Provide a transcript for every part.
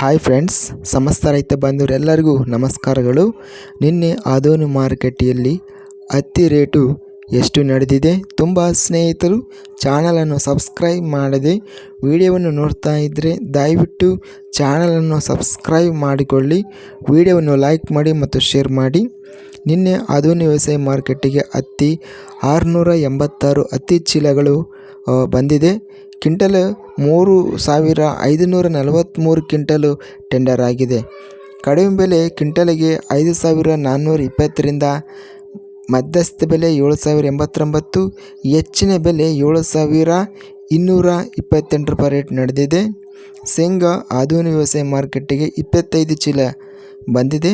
Hi friends ಸಮಸ್ತ ರೈತ ಬಂಧುವರೆಲ್ಲರಿಗೂ ನಮಸ್ಕಾರಗಳು. ನಿನ್ನೆ ಆದೋನು ಮಾರುಕಟ್ಟೆಯಲ್ಲಿ ಹತ್ತಿ ರೇಟು ಎಷ್ಟು ನಡೆದಿದೆ ತುಂಬ ಸ್ನೇಹಿತರು ಚಾನಲನ್ನು ಸಬ್ಸ್ಕ್ರೈಬ್ ಮಾಡದೆ ವಿಡಿಯೋವನ್ನು ನೋಡ್ತಾ ಇದ್ದರೆ ದಯವಿಟ್ಟು ಚಾನಲನ್ನು ಸಬ್ಸ್ಕ್ರೈಬ್ ಮಾಡಿಕೊಳ್ಳಿ, ವಿಡಿಯೋವನ್ನು ಲೈಕ್ ಮಾಡಿ ಮತ್ತು ಶೇರ್ ಮಾಡಿ. ನಿನ್ನೆ ಆಧುನಿಕ ವ್ಯವಸಾಯ ಮಾರುಕಟ್ಟೆಗೆ ಹತ್ತಿ ಆರುನೂರ ಎಂಬತ್ತಾರು ಹತ್ತಿ ಚೀಲಗಳು ಬಂದಿದೆ. ಕ್ವಿಂಟಲ್ ಮೂರು ಸಾವಿರ ಐದುನೂರ ನಲವತ್ತ್ಮೂರು ಕ್ವಿಂಟಲು ಟೆಂಡರ್ ಆಗಿದೆ. ಕಡಿಮೆ ಬೆಲೆ ಕ್ವಿಂಟಲಿಗೆ ಐದು ಸಾವಿರ ನಾನ್ನೂರ ಇಪ್ಪತ್ತರಿಂದ ಮಧ್ಯಸ್ಥ ಬೆಲೆ ಏಳು ಸಾವಿರ ಎಂಬತ್ತೊಂಬತ್ತು, ಹೆಚ್ಚಿನ ಬೆಲೆ ಏಳು ಸಾವಿರ ಇನ್ನೂರ ಇಪ್ಪತ್ತೆಂಟು ರೂಪಾಯಿ ರೇಟ್ ನಡೆದಿದೆ. ಶೇಂಗಾ ಆಧುನಿಕ ವ್ಯವಸಾಯ ಮಾರುಕಟ್ಟೆಗೆ ಇಪ್ಪತ್ತೈದು ಚೀಲ ಬಂದಿದೆ.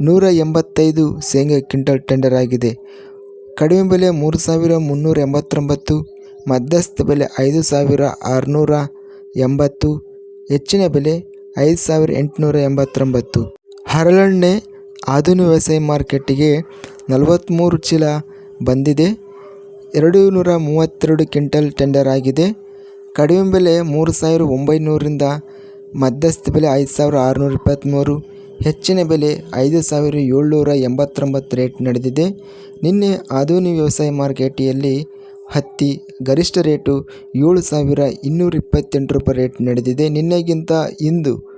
ನೂರ ಎಂಬತ್ತೈದು ಶೇಂಗಾ ಕ್ವಿಂಟಲ್ ಟೆಂಡರ್ ಆಗಿದೆ. ಕಡಿಮೆ ಬೆಲೆ ಮೂರು ಸಾವಿರ ಮುನ್ನೂರ ಎಂಬತ್ತೊಂಬತ್ತು ಮಧ್ಯಸ್ಥ ಬೆಲೆ ಐದು ಸಾವಿರ ಆರುನೂರ ಎಂಬತ್ತು, ಹೆಚ್ಚಿನ ಬೆಲೆ ಐದು ಸಾವಿರ ಎಂಟುನೂರ ಎಂಬತ್ತೊಂಬತ್ತು. ಹರಳೆಣ್ಣೆ ಆಧುನಿಕ ವ್ಯವಸಾಯ ಮಾರ್ಕೆಟಿಗೆ ನಲವತ್ತ್ಮೂರು ಚೀಲ ಬಂದಿದೆ. ಎರಡು ನೂರ ಮೂವತ್ತೆರಡು ಕ್ವಿಂಟಲ್ ಟೆಂಡರ್ ಆಗಿದೆ. ಕಡಿಮೆ ಬೆಲೆ ಮೂರು ಸಾವಿರ ಒಂಬೈನೂರರಿಂದ ಮಧ್ಯಸ್ಥ ಬೆಲೆ ಐದು ಸಾವಿರ ಆರುನೂರ ಇಪ್ಪತ್ತ್ಮೂರು ಹೆಚ್ಚಿನ ಬೆಲೆ ಐದು ಸಾವಿರ ಏಳ್ನೂರ ಎಂಬತ್ತೊಂಬತ್ತು ರೇಟ್ ನಡೆದಿದೆ. ನಿನ್ನೆ ಆಧುನಿಕ ವ್ಯವಸಾಯ ಮಾರ್ಕೆಟಿಯಲ್ಲಿ ಹತ್ತಿ ಗರಿಷ್ಠ ರೇಟು ಏಳು ಸಾವಿರ ಇನ್ನೂರ ಇಪ್ಪತ್ತೆಂಟು ರೂಪಾಯಿ ರೇಟ್ ನಡೆದಿದೆ. ನಿನ್ನೆಗಿಂತ ಇಂದು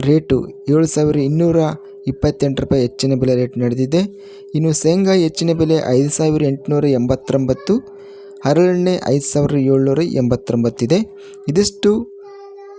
ರೇಟು ಏಳು ಸಾವಿರ ಇನ್ನೂರ ಇಪ್ಪತ್ತೆಂಟು ರೂಪಾಯಿ ಹೆಚ್ಚಿನ ಬೆಲೆ ರೇಟ್ ನಡೆದಿದೆ. ಇನ್ನು ಶೇಂಗಾ ಹೆಚ್ಚಿನ ಬೆಲೆ ಐದು ಸಾವಿರ ಎಂಟುನೂರ ಎಂಬತ್ತೊಂಬತ್ತು, ಹರಳೆಣ್ಣೆ ಐದು ಸಾವಿರ ಏಳ್ನೂರ ಎಂಬತ್ತೊಂಬತ್ತಿದೆ ಇದಿಷ್ಟು